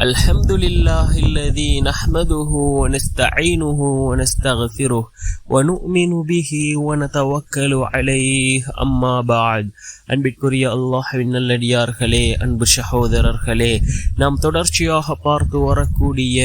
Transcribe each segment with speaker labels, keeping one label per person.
Speaker 1: الحمد لله الذي نحمده ونستعينه ونستغفره ونؤمن به ونتوكل عليه أما بعد அன்பிற்குரிய அல்லாஹ்வின் நல்லடியார்களே அன்பு சகோதரர்களே நாம் தொடர்ச்சியாக பார்த்து வரக்கூடிய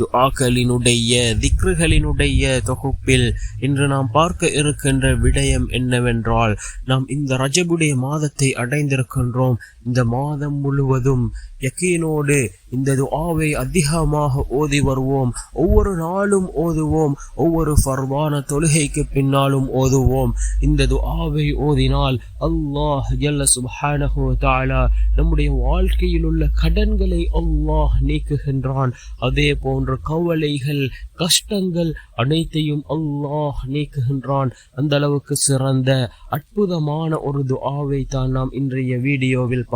Speaker 1: துஆக்களினுடைய திக்ருகளினுடைய தொகுப்பில் இன்று நாம் பார்க்க இருக்கின்ற விடயம் என்னவென்றால் நாம் இந்த ரஜபுடைய மாதத்தை அடைந்திருக்கின்றோம் இந்த மாதம் முழுவதும் யக்கீனோடு இந்த துஆவை அதிகமாக ஓதி வருவோம். ஒவ்வொரு நாளும் ஓதுவோம். ஒவ்வொரு ஃபர்வான தொழுகைக்கு பின்னாலும் ஓதுவோம். இந்த துஆவை ஓதினால் அல்லாஹ் ஜல்ல சுப்ஹானஹு தாலா நம்முடைய வாழ்க்கையில் உள்ள கடன்களை அல்லாஹ் நீக்குகின்றான். அதே போன்ற கவலைகள் கஷ்டங்கள் அனைத்தையும் அல்லாஹ் நீக்குகின்றான். அந்த அளவுக்கு சிறந்த அற்புதமான ஒரு துஆவை தான் நாம் இன்றைய வீடியோவில் பார்க்க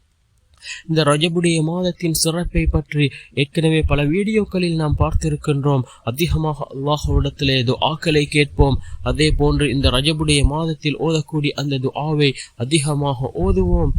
Speaker 1: இந்த ரஜபுடைய மாதத்தின் சிறப்பை பற்றி ஏற்கனவே பல வீடியோக்களில் நாம் பார்த்திருக்கின்றோம். அதிகமாக அல்லாஹுவிடத்திலே துஆக்களை கேட்போம். அதே போன்று இந்த ரஜபுடைய மாதத்தில் ஓதக்கூடிய அந்த துஆவை அதிகமாக ஓதுவோம்.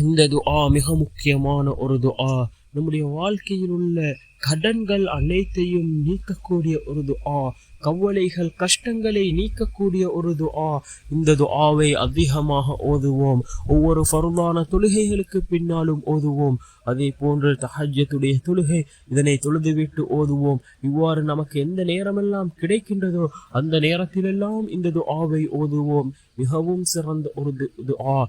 Speaker 1: இந்த துஆ மிக முக்கியமான ஒரு துஆ. நம்முடைய வாழ்க்கையில் உள்ள கடன்கள் அனைத்தையும் நீக்கக்கூடிய ஒரு துஆ கவலைகள் கஷ்டங்களை நீக்கக்கூடிய ஒரு துஆ இந்த துஆவை அதிகமாக ஓதுவோம். ஒவ்வொரு ஃபர்தான தொழுகைகளுக்கு பின்னாலும் ஓதுவோம். அதே போன்று தஹஜத்துடைய தொழுகை இதனை தொழுதுவிட்டு ஓதுவோம். இவ்வாறு நமக்கு எந்த நேரமெல்லாம் கிடைக்கின்றதோ அந்த நேரத்திலெல்லாம் இந்த துஆவை ஓதுவோம். மிகவும் சிறந்த ஒரு துஆ.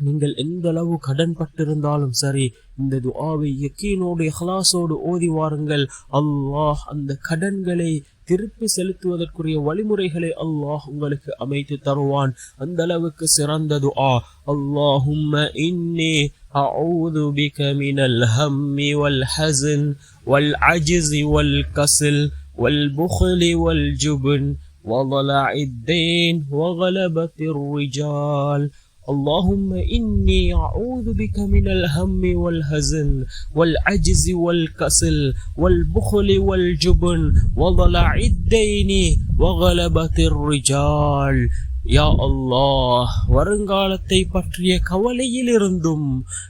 Speaker 1: நீங்கள் எந்த அளவு கடன் பட்டிருந்தாலும் சரி இந்த துஆவை யக்கீனோடு இஹ்லாஸோடு ஓதி வாருங்கள் அல்லாஹ் அந்த கடன்களை திருப்பி செலுத்துவதற்குரிய வழிமுறைகளை அல்லாஹ் உங்களுக்கு அமைத்து தருவான் அந்த அளவுக்கு சிறந்த துஆ அல்லாஹும்ம இன்னி أعوذ بك من الهم والحزن والعجز والكسل والبخل والجبن وضلع الدين وغلبة الرجال اللهم إني أعوذ بك من الهم والهزن والعجز والكسل والبخل والجبن وضلع الدين وغلبة الرجال யா அல்லாஹ் வருங்காலத்தை பற்றிய கவலையிலிருந்தும்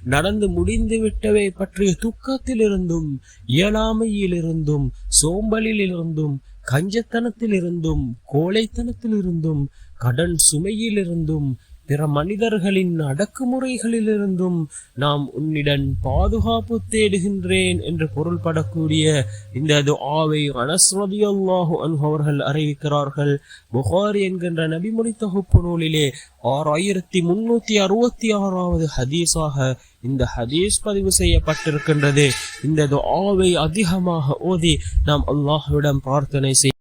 Speaker 1: நடந்து முடிந்து விட்டவை பற்றிய துக்கத்திலிருந்தும் இயலாமையிலிருந்தும் சோம்பலிலிருந்தும் கஞ்சத்தனத்திலிருந்தும் கோழைத்தனத்திலிருந்தும் கடன் சுமையிலிருந்தும் பிற மனிதர்களின் அடக்குமுறைகளிலிருந்தும் நாம் உன்னிடம் பாதுகாப்பு தேடுகின்றேன் என்று பொருள்படக்கூடிய இந்த துஆவை அனஸ்ரதி அன்ஹு அவர்கள் அறிவிக்கிறார்கள். புகாரி என்கின்ற நபிமொழி தொகுப்பு நூலிலே ஆறாயிரத்தி முன்னூத்தி அறுபத்தி ஆறாவது ஹதீஸாக இந்த ஹதீஸ் பதிவு செய்யப்பட்டிருக்கின்றது. இந்த துஆவை அதிகமாக ஓதி நாம் அல்லாஹ்விடம் பிரார்த்தனை செய்